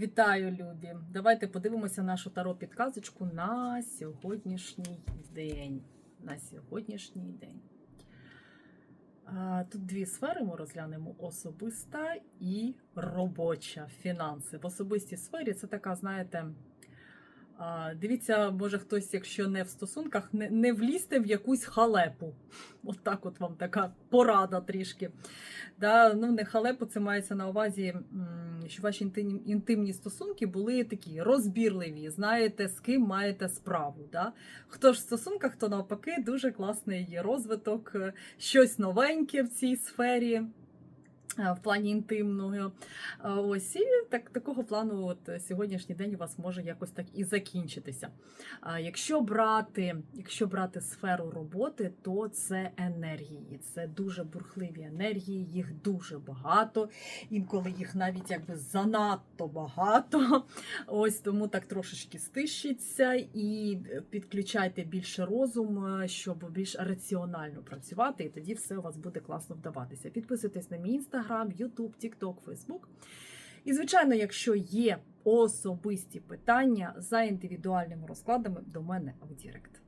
Вітаю, любі! Давайте подивимося нашу таро підказочку на сьогоднішній день. На сьогоднішній день. Тут дві сфери ми розглянемо: особиста і робоча фінанси. В особистій сфері це така, знаєте, дивіться, може хтось, якщо не в стосунках, не, не влізьте в якусь халепу. От так от вам така порада трішки. Да, ну, не халепу, це мається на увазі, що ваші інтимні, інтимні стосунки були такі розбірливі, знаєте, з ким маєте справу. Да? Хто ж в стосунках, то навпаки, дуже класний є розвиток, е, щось новеньке в цій сфері. Е, В плані інтимного. Ось і так, такого плану от е, сьогоднішній день у вас може якось так і закінчитися. Якщо брати, якщо брати сферу роботи, то це енергії. Це дуже бурхливі енергії, їх дуже багато. Інколи їх навіть якби занадто багато. Ось тому так трошечки стишиться і підключайте більше розум, е, щоб більш раціонально працювати, і тоді все у вас буде класно вдаватися. Підписуйтесь на мій інстаграм, Ютуб, Тікток, Фейсбук. І, звичайно, якщо є особисті питання за індивідуальними розкладами, до мене в Дірект.